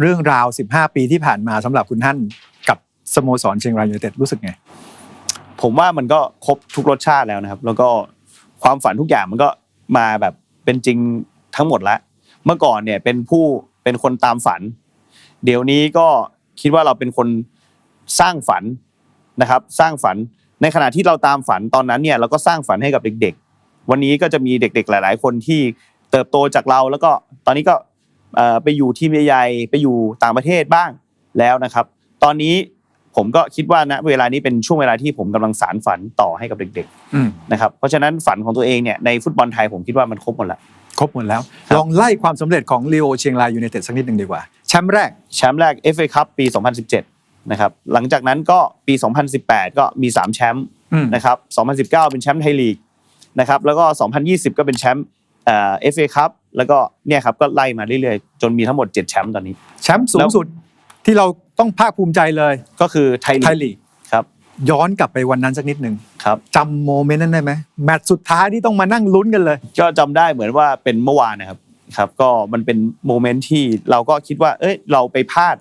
เรื่องราว 15 ปีที่ผ่านมาสำหรับคุณท่านกับสโมสรเชียงรายยูไนเต็ดรู้สึกไง ผมว่ามันก็ครบทุกรสชาติแล้วนะครับ แล้วก็ความฝันทุกอย่างมันก็มาแบบเป็นจริงทั้งหมดแล้วเมื่อก่อนเนี่ยเป็นผู้เป็นคนตามฝัน เดี๋ยวนี้ก็คิดว่าเราเป็นคนสร้างฝันนะครับ สร้างฝันในขณะที่เราตามฝันตอนนั้นเนี่ยเราก็สร้างฝันให้กับเด็ก ๆ วันนี้ก็จะมีเด็ก ๆ หลาย ๆ คนที่เติบโตจากเราแล้วก็ตอนนี้ก็ ไปอยู่ทีมใหญ่ๆไปอยู่ต่างประเทศบ้างแล้วนะครับ ตอนนี้ผมก็คิดว่าณเวลานี้เป็นช่วงเวลาที่ผมกำลังสารฝันต่อให้กับเด็กอืมๆนะครับเพราะฉะนั้นฝันของตัวเองเนี่ยในฟุตบอลไทยผมคิดว่ามันครบหมดแล้วครบหมดแล้วครับลองไล่ความสำเร็จของลีโอเชียงรายยูไนเต็ดสักนิดหนึ่งดีกว่าแชมป์แรกแชมป์แรก FA คัพปี 2017 นะครับหลังจากนั้นก็ปี 2018 ก็มี 3 แชมป์อืมนะครับ 2019 เป็นแชมป์ไทยลีกนะครับแล้วก็ 2020 ก็เป็นแชมป์เอ่อ FA คัพ แล้วก็เนี่ยครับก็ไล่มาเรื่อยๆ จนมีทั้งหมด7แชมป์ตอนนี้ แชมป์สูงสุดที่เราต้องภาคภูมิใจเลย ก็คือไทยไทยลีกลีกครับ ย้อนกลับไปวันนั้นสักนิดหนึ่งครับจำโมเมนต์นั้นได้ไหมแมตช์สุดท้ายที่ต้องมานั่งลุ้นกันเลย ก็จำได้เหมือนว่าเป็นเมื่อวานนะครับครับก็มันเป็นโมเมนต์ที่เราก็คิดว่า เอ้ยเราไปพลาด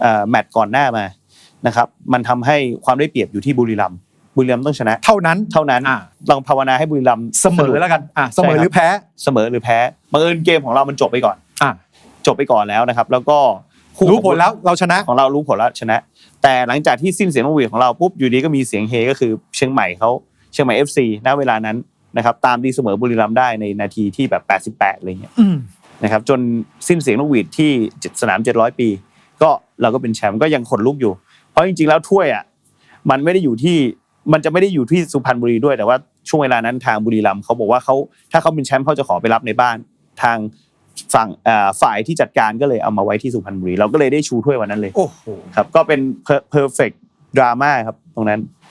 เอ่อแมตช์ก่อนหน้ามานะครับ มันทำให้ความได้เปรียบอยู่ที่บุรีรัมย์ บุรีรัมย์ต้องชนะ เท่านั้นเท่านั้นอ่า ลองภาวนาให้บุรีรัมย์เสมอแล้วกันอะเสมอหรือแพ้เสมอหรือแพ้บังเอิญเกมของเรามันจบไปก่อน อะจบไปก่อนแล้วนะครับ แล้วก็คู่รู้ผลแล้วเราชนะ ของเรารู้ผลแล้วชนะ แต่หลังจากที่สิ้นเสียงนกหวีดของเราปุ๊บอยู่ดีก็มีเสียงเฮก็คือเชียงใหม่เขาเชียงใหม่ FC ณเวลานั้นนะครับตามดีเสมอบุรีรัมย์ได้ในนาทีที่แบบ 88อะไรเงี้ยอืมนะครับจนสิ้นเสียงนกหวีดที่สนาม 700 ปี ก็เราก็เป็นแชมป์ก็ยังขนลุกอยู่ เพราะจริงๆแล้วถ้วยอะมันไม่ได้อยู่ที่ มันจะไม่ได้อยู่ที่สุพรรณบุรีด้วยแต่ว่าช่วงเวลานั้นทางบุรีรัมย์เขาบอกว่าเขาถ้าเขาเป็นแชมป์เขาจะขอไปรับในบ้านทางฝั่งเอ่อฝ่ายที่จัดการก็เลยเอามาไว้ที่สุพรรณบุรีเราก็เลยได้ชูถ้วยวันนั้นเลยโอ้โหครับก็เป็น perfect drama ครับตรงนั้น